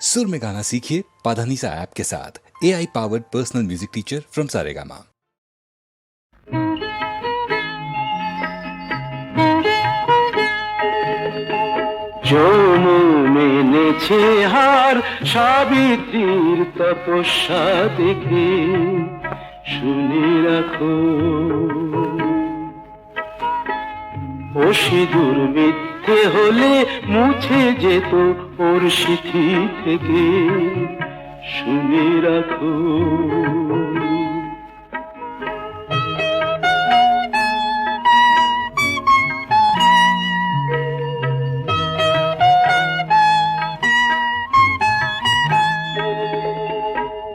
सुर में गाना सीखिए पाधानीसा ऐप के साथ A I powered personal music teacher from Saregama মেনেছে হার সাবিত্রীর তপস্যা দেখে শুনে রাখো ও সিঁদুর মিথ্যে হলে মুছে যেত ওর সিথি থেকে। শুনে রাখো।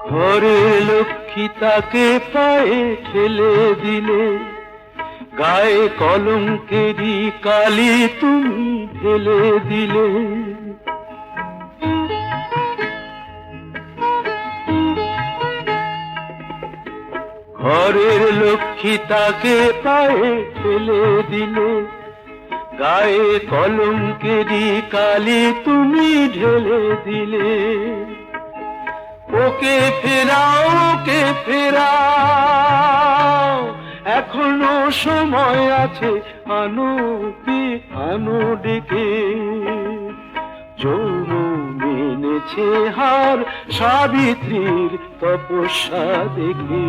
ঘরে লক্ষ্মী তাকে পায়ে ঠেলে দিলে। গায়ে কলঙ্কেরই কালি তুমি ঢেলে দিলে। ঘরের লক্ষ্মী তাকে পায়ে ঠেলে দিলে। গায়ে কলঙ্কেরই কালি তুমি ঢেলে দিলে। ওকে ফেরাও ওকে ফেরাও। এখনও সময় আছে, আনো কি আনো ডেকে। যৌন মেনেছে হার, সাবিত্রীর তপস্যা দেখে।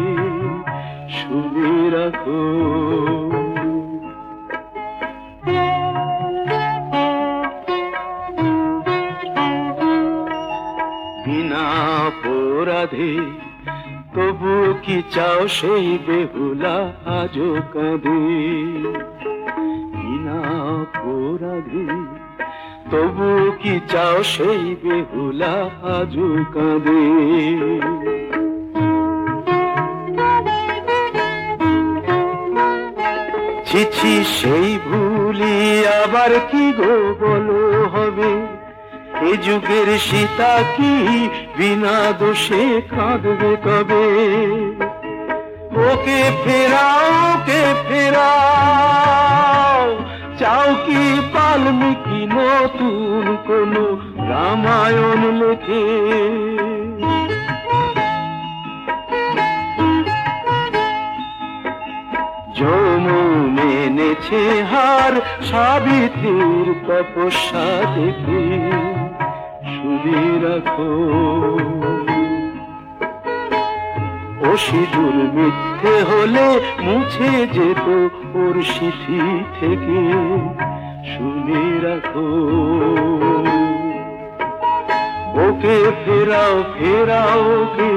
শুনে রাখো। বিনা অপরাধে তবু কি চাও সেই বেহুলা আজো কাঁদে? তবু কি চাও সেই বেহুলা আজো কাঁদে? ছিছি সেই ভুলি আবার কি গো বলো হবে? এ যুগের সীতা কি? বিনা দোষে কাঁদবে কবে? ওকে ফেরাও ওকে ফেরাও। চাও কি বাল্মীকি নতুন কোন রামায়ণ লেখে? যমু মেনেছে হার, সাবিত্রীর তপস্যা দেখে। শুনে রাখো। ও সিঁদুর মিথ্যে হলে মুছে যেত ওর সিথি থেকে। শুনে রাখো। ওকে ফেরাও ফেরাও ওকে।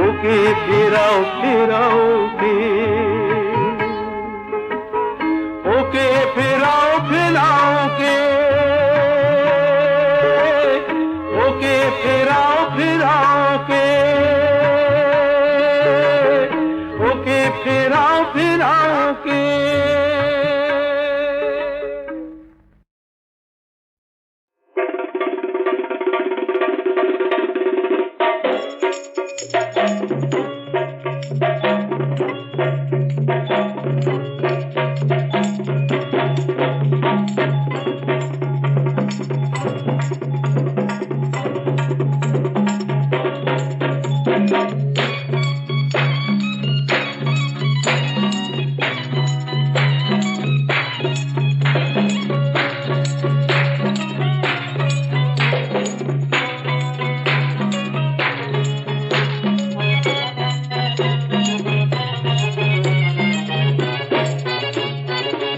ওকে ফেরাও ফেরাও ওকে। ওকে ফেরাও ফেরাও ওকে। ফেরাও ফেরাও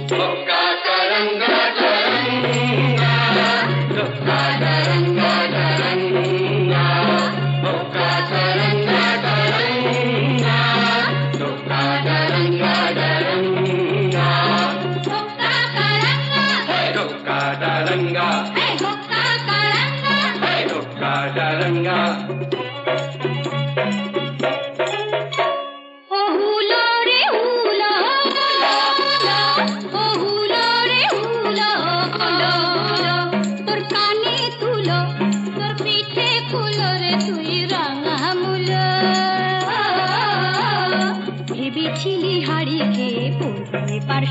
Hello.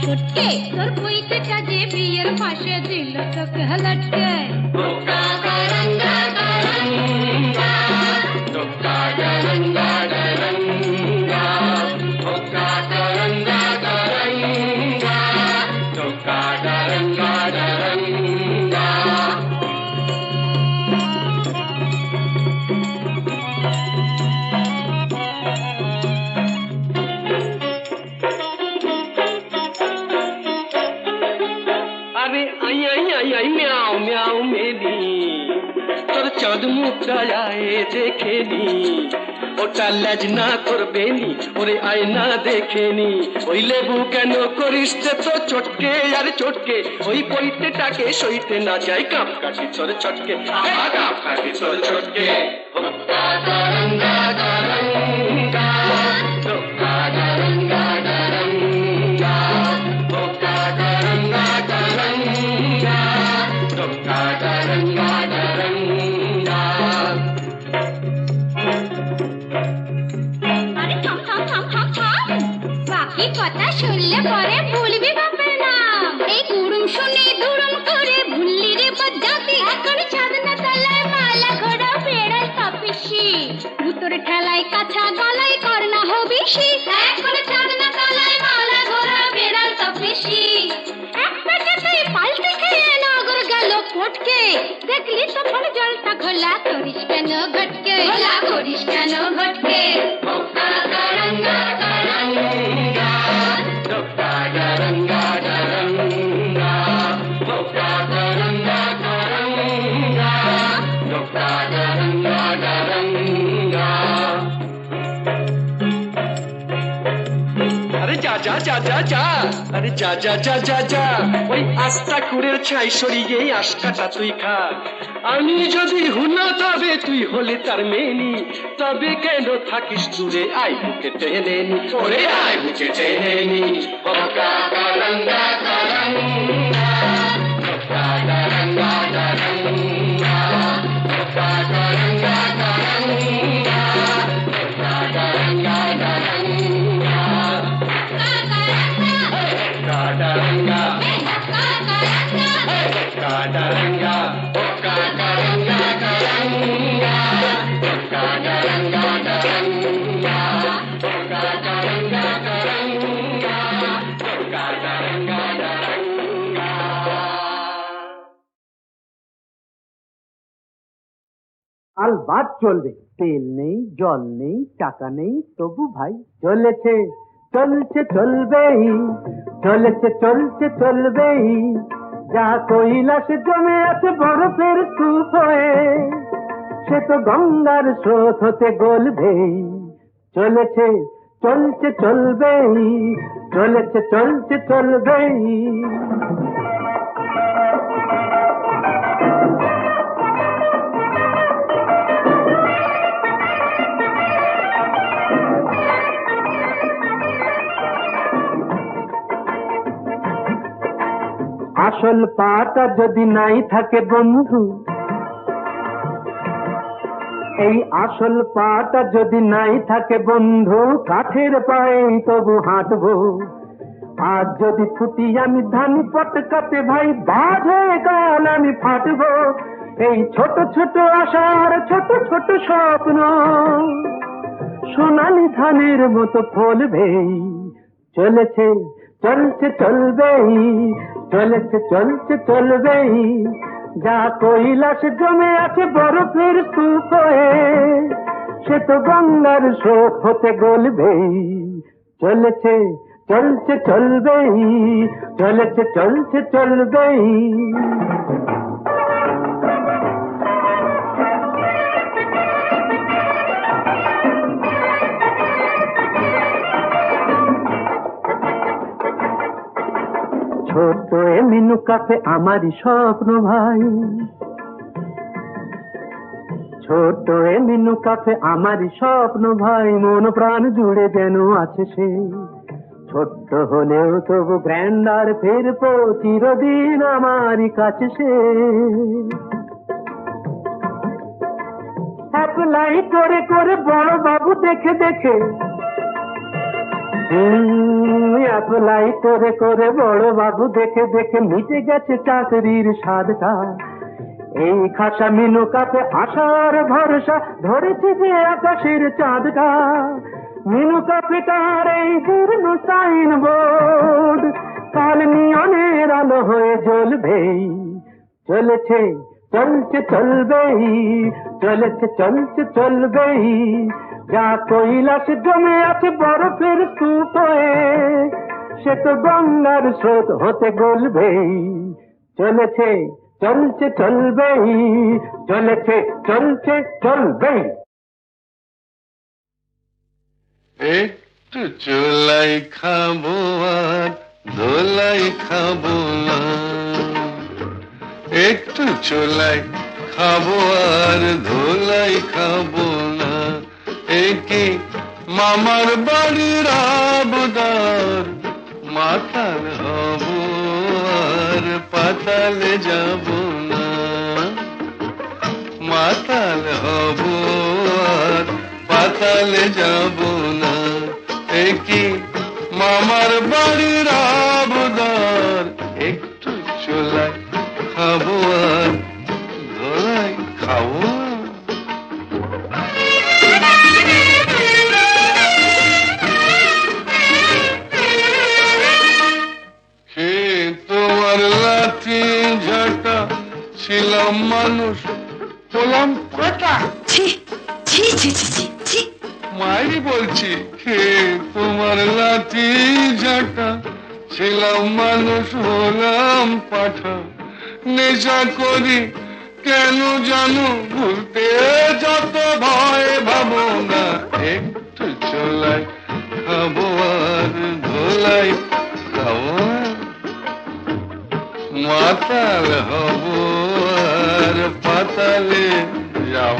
छुटके तर पैसे त्याचे बियर पाशे दिलं तर लटके ওটা লাজ না করবে নি, ওরে আয়না দেখে নি। ওই লেবু কেন করিস তো চটকে, আর চটকে। ওই পইতে টাকে সইতে না যায় কাপ কাটি চর চটকে কাপ কাটি চর চটকে सा घोला तुम। যা যা যা। আরে যা যা যা যা যা। ওই আস্তা কুড়ের ছাই সরিয়ে আশকাটা তুই খা আমি যদি হুনা তবে তুই হলে তার মেনি তবে কেন থাকিস দূরে? আই বুকে টেনে নি। ওরে আই বুকে টেনে নি। ওকা গারঙ্গা আলবাত চলবে। তেল নেই জল নেই টাকা নেই তবু ভাই। চলেছে চলছে চলবেই। চলেছে চলছে চলবেই। যা কৈলাস জমে আছে বরফের স্তূপ হয়ে সে তো গঙ্গার স্রোত হতে গলবেই চলেছে চলছে চলবেই। চলেছে চলছে চলবেই। আসল পাটা যদি নাই থাকে বন্ধু, এই আসল পাটা যদি নাই থাকে বন্ধু, কাঠের পায়ে তবু হাঁটবো। আজ যদি ফুটি আমি ধান পটকাতে ভাই, বাজে গাল আমি ফাটবো। এই ছোট ছোট আশার ছোট ছোট স্বপ্ন সোনালি ধানের মতো ফলবেই, চলেছে, চলছে, চলবেই। চলেছে, চলছে চলবেই যা কৈলাস জমে আছে বরফের স্তূপ সে তো গঙ্গার শোক হতে গলবেই চলেছে, চলছে চলবেই চলেছে, চলছে চলবেই মিনু কাফে আমারই স্বপ্ন ভাই। ছোট মিনু কাফে আমারই স্বপ্ন ভাই, মন প্রাণ জুড়ে যেন আছে সে। ছোট্ট হলেও তবু গ্র্যান্ডার ফিরবো, চিরদিন আমারই কাছে সে। অ্যাপ্লাই করে করে বড় বাবু দেখে দেখে অ্যাপ্লাই করে করে বড় বাবু দেখে দেখে মিটে গেছে চাকরির স্বাদটা। এই খাসা মিনু কাপে আশার ভরসা ধরেছে যে আকাশের চাঁদটা। মিনু কাপে তার এই জীর্ণ সাইন বোর্ড কাল নিয়নের আলো হয়ে জ্বলবেই চলেছে, চলছে, চলবেই, চলেছে, চলছে, চলবেই। যা কৈলাস জমে আছে বরফের স্তূপ সে তো গঙ্গার স্রোত হতে গলবেই চলেছে, চলছে, চলবেই, চলেছে, চলছে, চলবেই। একটু চোলাই খাব আর ধোলাই খাব না। একটু চোলাই খাব আর ধোলাই খাব একে মামার বাড়ির আবদার মাতাল হব আর পাতালে যাব না। মাতাল হব আর পাতালে যাব না। একই মামার বাড়ির আবদার ছিলাম মানুষ হলাম ফাটা ছি ছি ছি ছি ছি ছি মায়েরই বলছি তোমার লাঠি ঝাঁটা ছিলাম মানুষ হলাম পাঠা নেশা করি কেন জানো ভুলতে যত ভয় ভাবো না একটু চলাই খাব আর ধোলাই না। মাতাল হব আর পাতালে যাব।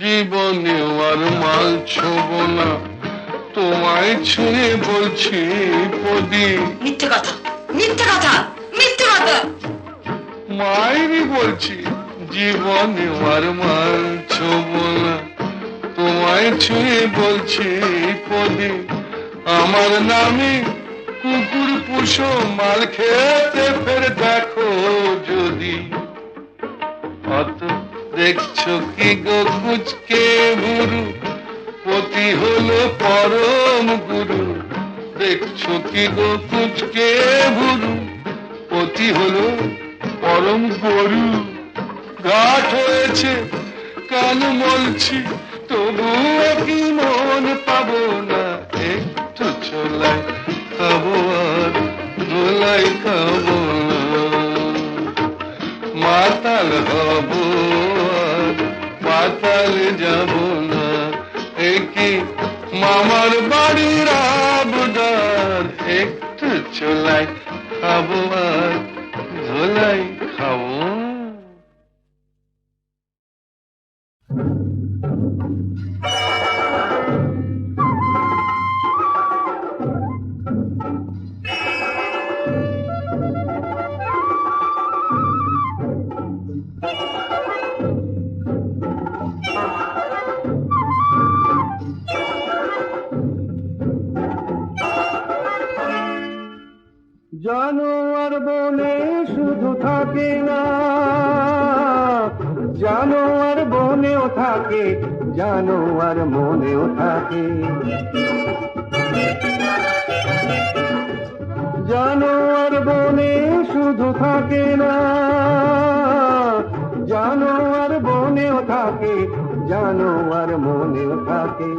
জীবনে আর মাল ছোব না। তোমায় ছুঁয়ে বলছি পদি মিথ্যে কথা মিথ্যে কথা মিথ্যে কথা। মায়েরই বলছি জীবনে আর মাল ছোব না। তোমায় বলছি পদি আমার নামে কুকুর পুষো, মাল খেতে ফের দেখো যদি। অত দেখছ কি গো কুচকে গুরু পতি হলো পরম গুরু। দেখছ কি গো কুচকে গুরু পতি হলো পরম গরু। ঘাট হয়েছে, কান মলছি। তবুও কি মন পাবো না, একটু খাব আর দোলাই খাব মাতাল হব পাতাল যাব না, একই মামার বাড়ির আবদার। একটু চলাই খাব আর জানোয়ার মনে থাকে।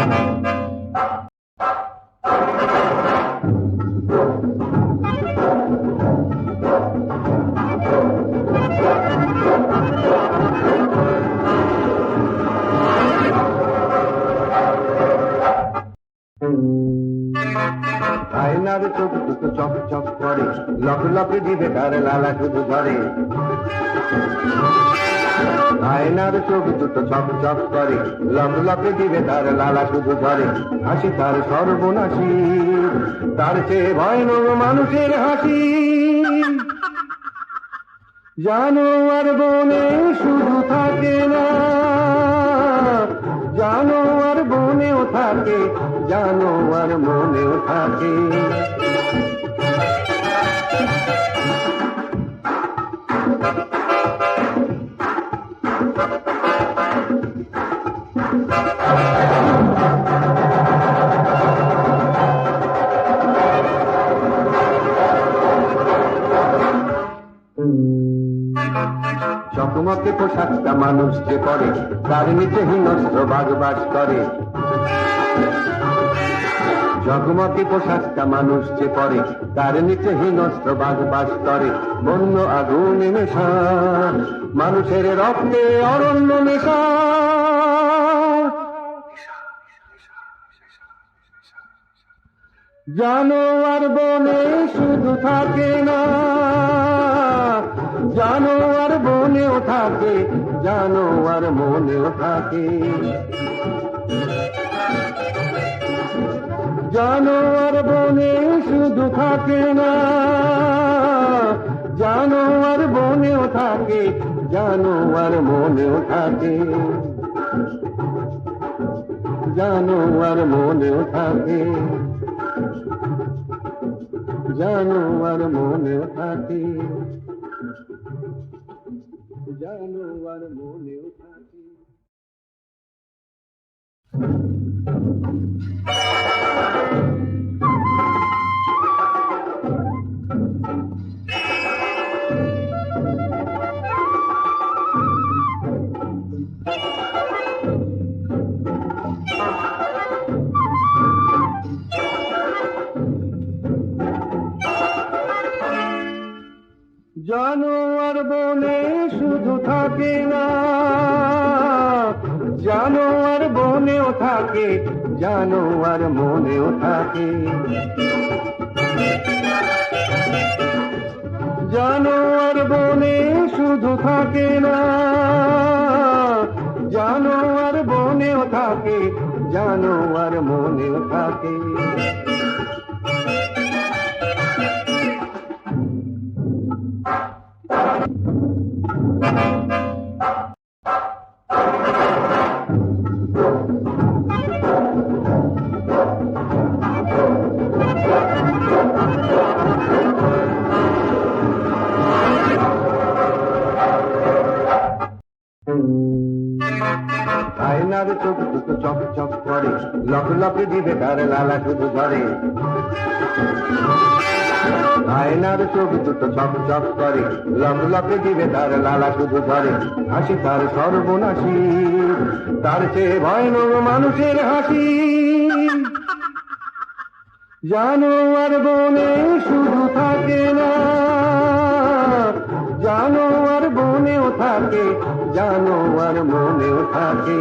আয়নার লক লক দিবে তার লালা শুধু ধরে আয়নার চোখ দুটো চক চক করে লক লক দিবে তার লালা শুধু ধরে হাসি তার সর্বনাশী, তার চেয়ে ভয়ানক মানুষের হাসি। জানোয়ার বনে শুধু থাকে না জানোয়ার বনেও থাকে জানোয়ার মনেও থাকে। চকমকে পোশাকটা মানুষ যে পরে তার নিচে হিংস্র করে। জগমগে পোশাকটা মানুষ যে পরে তার নিচে হিংস্র বাঘ বাস করে। বন্য আগুন মেশা মানুষের রক্তে অরণ্য মেশা জানোয়ার বনে শুধু থাকে না। জানোয়ার বনেও থাকে জানোয়ার মনেও থাকে। জানোয়ার বনে শুধু থাকে না। জানোয়ার বনেও থাকে জানোয়ার মনেও থাকে। জানোয়ার মনেও থাকে। জানোয়ার মনেও থাকে জানোয়ার মনেও থাকে জানোয়ার জানোয়ার বনে শুধু থাকে না। জানোয়ার বনেও থাকে জানোয়ার মনেও থাকে। চোখ দুটো চক চক করে, লক লকে দিবে তার লালা শুধু ধরে আয়নার চোখ দুটো চক করে, লক লকে দিবে তার লালা শুধু ধরে হাসি তার সর্বনাশী, তার চেয়ে ভয়ানক মানুষের হাসি। জানোয়ার বনে শুধু থাকে না জানোয়ার বনেও থাকে জানোয়ার মনেও থাকে।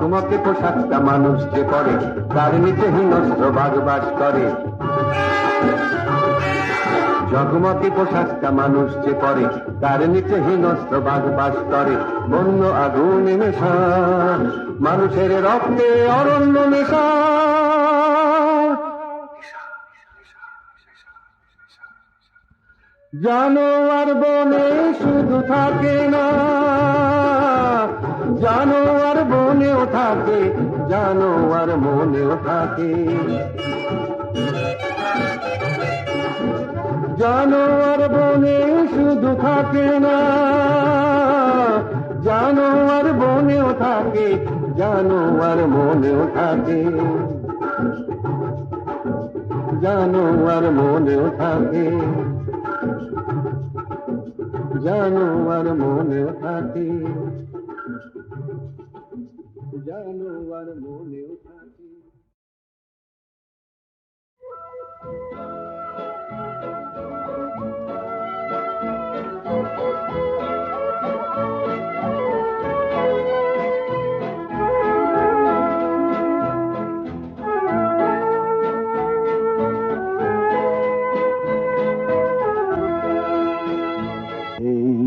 চকমকে পোশাকটা মানুষ যে পরে তার নিচে হিংস্র বাগবাস করে। জগমতি পোশাকটা মানুষ যে পরে তার নিচে হিংস্র বাগবাস করে। বন্য আগুন মেশা মানুষের রক্তে অরণ্য মেশা জানোয়ার বনে শুধু থাকে না। জানোয়ার বনেও থাকে, জানোয়ার মনেও থাকে। জানোয়ার বনে শুধু থাকে না। জানোয়ার বনেও থাকে, জানোয়ার মনেও থাকে। জানোয়ার মনেও থাকে। জানোয়ার মনে থাকে জানোয়ার মনেও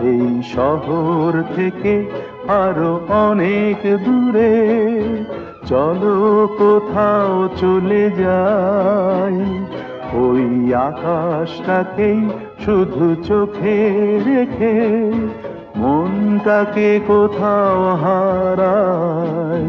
এই শহর থেকে আরও অনেক দূরে। চলো কোথাও চলে যাই। ওই আকাশটাকেই শুধু চোখে রেখে মনটাকে কোথাও হারাই।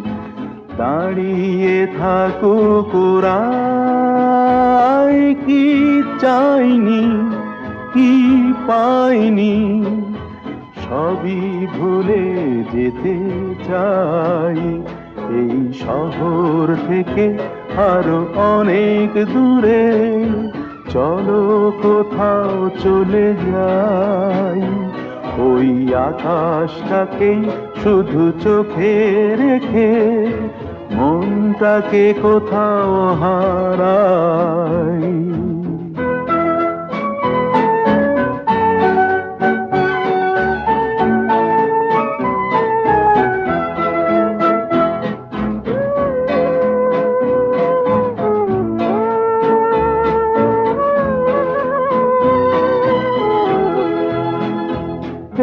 দাঁড়িয়ে থাকুক কি চাইনি, কি পাইনি? সবই ভুলে যেতে চাই। এই শহর থেকে আরও অনেক দূরে চলো, কোথাও চলে যাই। ওই আকাশটাকেই শুধু চোখে রেখে মনটাকে কোথাও হারাই।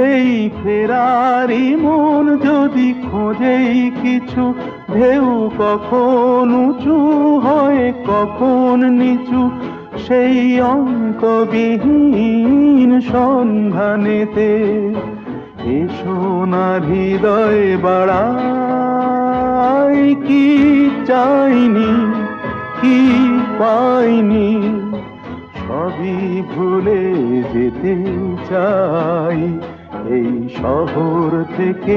এই ফেরারি মন যদি খোঁজেই কিছু ঢেউ কখন উঁচু হয়, কখন নিচু, সেই অন্তবিহীন সন্ধানেতে এ সোনার হৃদয় বাড়াই, কি চাইনি, কি পাইনি, সবই ভুলে যেতে চাই, এই শহর থেকে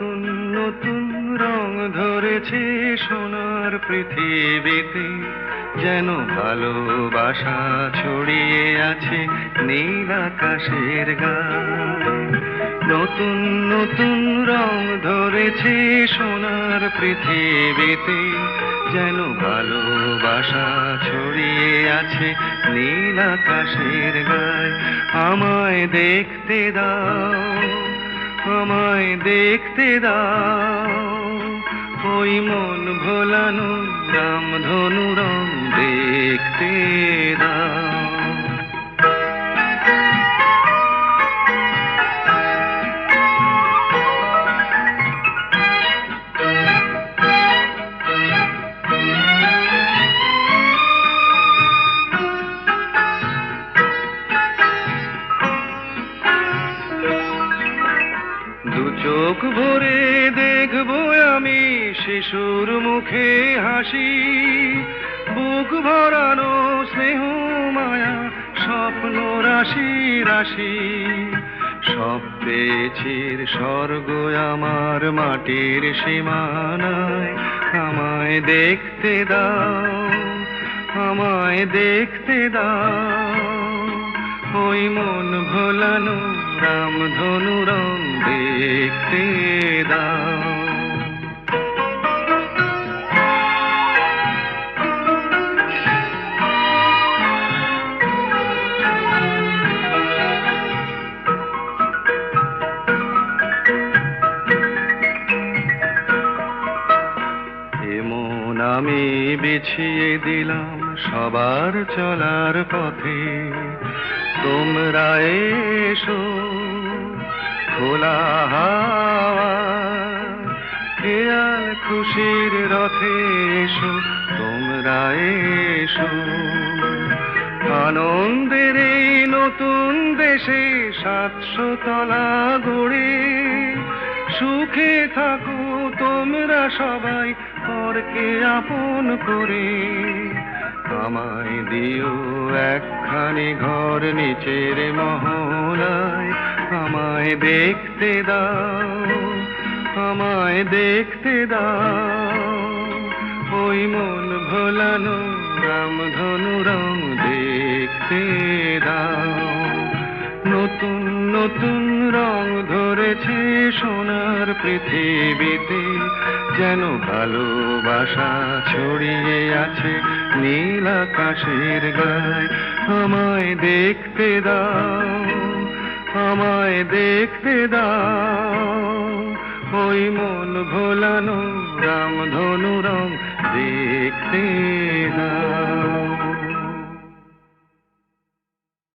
নতুন নতুন রং ধরেছে সোনার পৃথিবীতে। যেন ভালোবাসা ছড়িয়ে আছে নীল আকাশের গায়ে। নতুন নতুন রং ধরেছে সোনার পৃথিবীতে। যেন ভালোবাসা ছড়িয়ে আছে নীল আকাশের গায়ে। আমায় দেখতে দাও। আমায় দেখতে দাও। ওই মন ভোলানো রামধনু রং দেখতে দাও। সীমানায় আমায় দেখতে দাও আমায় দেখতে দাও। ওই মন ভোলানো রামধনু রং দেখতে দাও। দিলাম সবার চলার পথে। তোমরা এসো খোলা হাওয়া খেয়াল খুশির রথে এসো, তোমরা এসো। আনন্দের এই নতুন দেশে সাতশো তলা গড়ে, সুখে থাকো তোমরা সবাই। পরকে আপন করে আমায় দিও একখানি ঘর নিচের মহলায়। আমায় দেখতে দাও, আমায় দেখতে দাও। ওই মন ভোলানো রামধনু রং দেখতে দাও। নতুন নতুন রং ধরেছে সোনার পৃথিবীতে। যেন ভালোবাসা ছড়িয়ে আছে নীল আকাশের গায়ে। আমায় দেখতে দাও, আমায় দেখতে দাও। ওই মন ভোলানো রামধনু রং দেখতে দাও।